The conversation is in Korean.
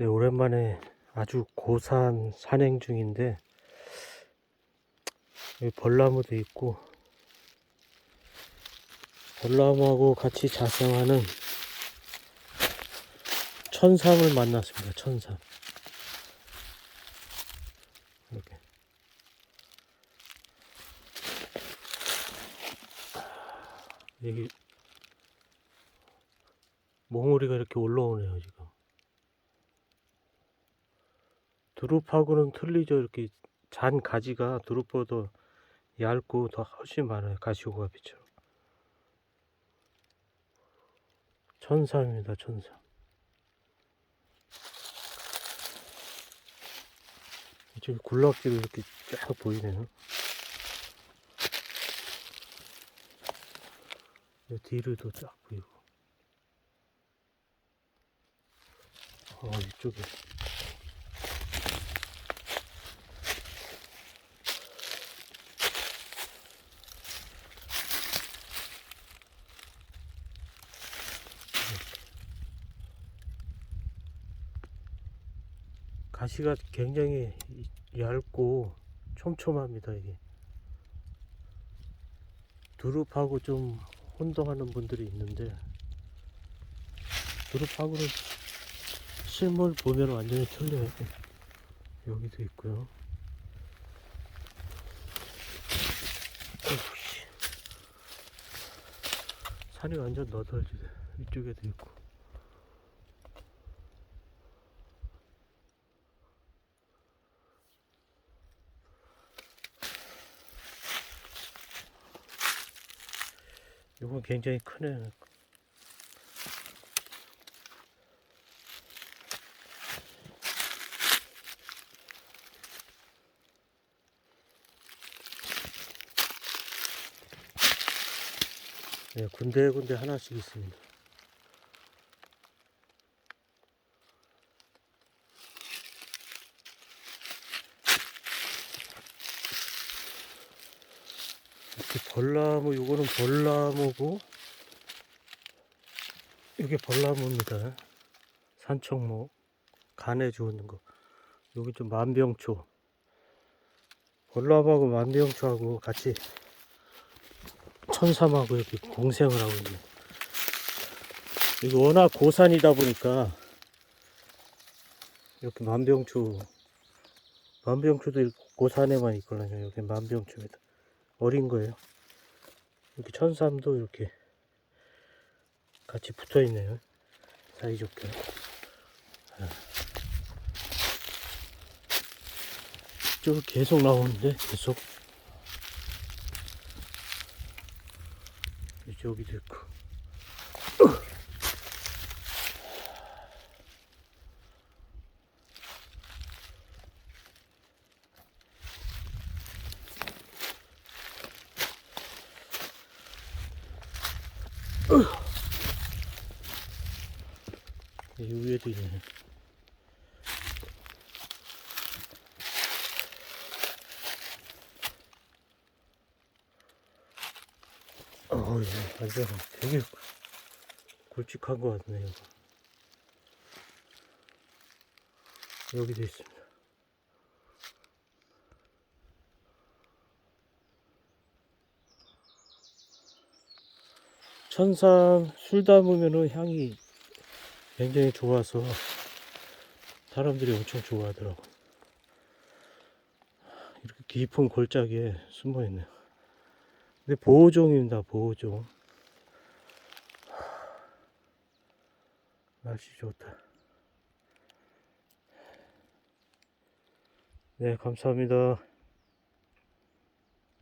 네, 오랜만에 아주 고산 산행 중인데 여기 벌나무도 있고 벌나무하고 같이 자생하는 천삼을 만났습니다. 천삼. 이렇게. 여기 몽우리가 이렇게 올라오네요 지금. 두릅하고는 틀리죠. 이렇게 잔 가지가 두릅보다 얇고 더 훨씬 많아요. 가시오가비처럼. 천삼입니다. 천삼. 이쪽에 굴락지로 이렇게 쫙 보이네요. 이 뒤로도 쫙 보이고. 어, 이쪽에. 가시가 굉장히 얇고 촘촘합니다 이게. 두릅하고 좀 혼동하는 분들이 있는데 두릅하고는 실물 보면 완전히 틀려요. 여기도 있고요. 산이 완전 너덜지네. 이쪽에도 있고 이건 굉장히 크네. 네, 군데군데 하나씩 있습니다. 이렇게 벌나무, 요거는 벌나무고, 이게 벌나무입니다. 산청목, 간에 좋은 거. 여기 좀 만병초. 벌나무하고 만병초하고 같이 천삼하고 이렇게 공생을 하고 있네. 이거 워낙 고산이다 보니까 이렇게 만병초, 만병초도 고산에만 있거든요. 여기 만병초입니다. 어린 거예요. 이렇게 천삼도 이렇게 같이 붙어 있네요. 사이좋게. 아. 이쪽으로 계속 나오는데, 계속. 이쪽이도 있고. 이 위에도 있네. 어우, 예, 완전 되게 굵직한 것 같네요. 여기도 있습니다. 천삼 술 담으면은 향이 굉장히 좋아서 사람들이 엄청 좋아하더라고. 이렇게 깊은 골짜기에 숨어 있네요. 근데 보호종입니다, 보호종. 날씨 좋다. 네, 감사합니다.